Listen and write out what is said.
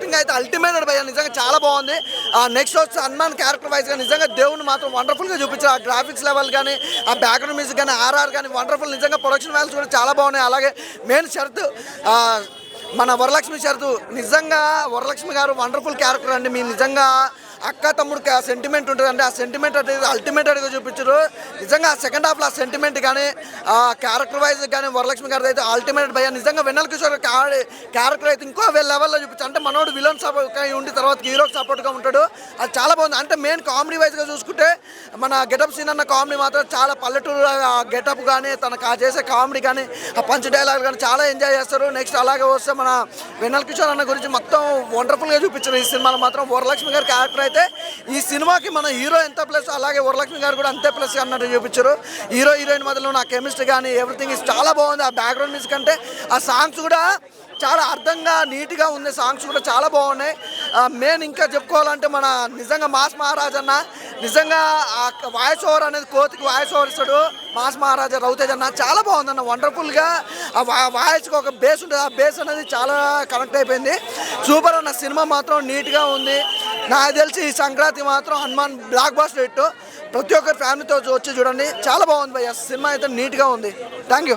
Acting అయితే ultimate భయ నిజంగా చాలా బాగుంది. నెక్స్ట్ వచ్చి హనుమాన్ క్యారెక్టర్ వైజ్గా నిజంగా దేవుని మాత్రం వండర్ఫుల్గా చూపించారు. ఆ గ్రాఫిక్స్ లెవెల్ కానీ ఆ బ్యాక్గ్రౌండ్ మ్యూజిక్ కానీ ఆర్ఆర్ కానీ వండర్ఫుల్ నిజంగా ప్రొడక్షన్ వాల్యూస్ కూడా చాలా బాగున్నాయి. అలాగే మెయిన్ షరత్ మన వరలక్ష్మి షరతు నిజంగా వరలక్ష్మి గారు వండర్ఫుల్ క్యారెక్టర్ అండి. మీ నిజంగా అక్క తమ్ముడికి ఆ సెంటిమెంట్ ఉంటుంది అంటే ఆ సెంటిమెంట్ అనేది అల్టిమేటెడ్గా చూపించారు. నిజంగా ఆ సెకండ్ హాఫ్లో ఆ సెంటిమెంట్ కానీ ఆ క్యారెక్టర్ వైజ్ కానీ వరలక్ష్మి గారి అయితే అల్టిమేట్ భయ. నిజంగా వెన్నెల కిషోర్ క్యారెక్టర్ అయితే ఇంకో లెవెల్లో చూపించారు అంటే మనోడు విలన్ సపోర్ట్ ఉండి తర్వాత హీరోకి సపోర్ట్గా ఉంటాడు. అది చాలా బాగుంది. అంటే మెయిన్ కామెడీ వైజ్గా చూసుకుంటే మన గెటప్ సీన్ అన్న కామెడీ మాత్రం చాలా పల్లెటూరు గెటప్ కానీ తనకు ఆ చేసే కామెడీ కానీ ఆ పంచ్ డైలాగ్ కానీ చాలా ఎంజాయ్ చేస్తారు. నెక్స్ట్ అలాగే వస్తే మన వెన్నెల కిషోర్ అన్న గురించి మొత్తం వండర్ఫుల్గా చూపించారు. ఈ సినిమాలో మాత్రం వరలక్ష్మి గారి క్యారెక్టర్ అయితే ఈ సినిమాకి మన హీరో ఎంత ప్లస్ అలాగే వరలక్ష్మి గారు కూడా అంతే ప్లస్ అన్నట్టు చూపించారు. హీరో హీరోయిన్ మధ్యలో నా కెమిస్ట్రీ కానీ ఎవ్రీథింగ్ ఇస్ చాలా బాగుంది. ఆ బ్యాక్గ్రౌండ్ మ్యూజిక్ అంటే ఆ సాంగ్స్ కూడా చాలా అర్థంగా నీట్గా ఉంది. సాంగ్స్ కూడా చాలా బాగున్నాయి. మెయిన్ ఇంకా చెప్పుకోవాలంటే మన నిజంగా మాస్ మహారాజ్ అన్న నిజంగా ఆ వాయిస్ ఓవర్ అనేది కోతికి వాయిస్ ఓవర్ ఇస్తాడు. మాస్ మహారాజా రౌతేజ్ అన్న చాలా బాగుందన్న వండర్ఫుల్గా ఆ వా- వాయిస్కి ఒక బేస్ ఉంటుంది. ఆ బేస్ అనేది చాలా కనెక్ట్ అయిపోయింది. సూపర్ అన్న. సినిమా మాత్రం నీట్గా ఉంది. నాకు తెలిసి ఈ సంక్రాంతి మాత్రం హనుమాన్ బ్లాక్ బాస్టర్ హిట్. ప్రతి ఒక్కరి ఫ్యామిలీతో వచ్చి చూడండి. చాలా బాగుంది భయ్య. సినిమా అయితే నీట్గా ఉంది. Thank you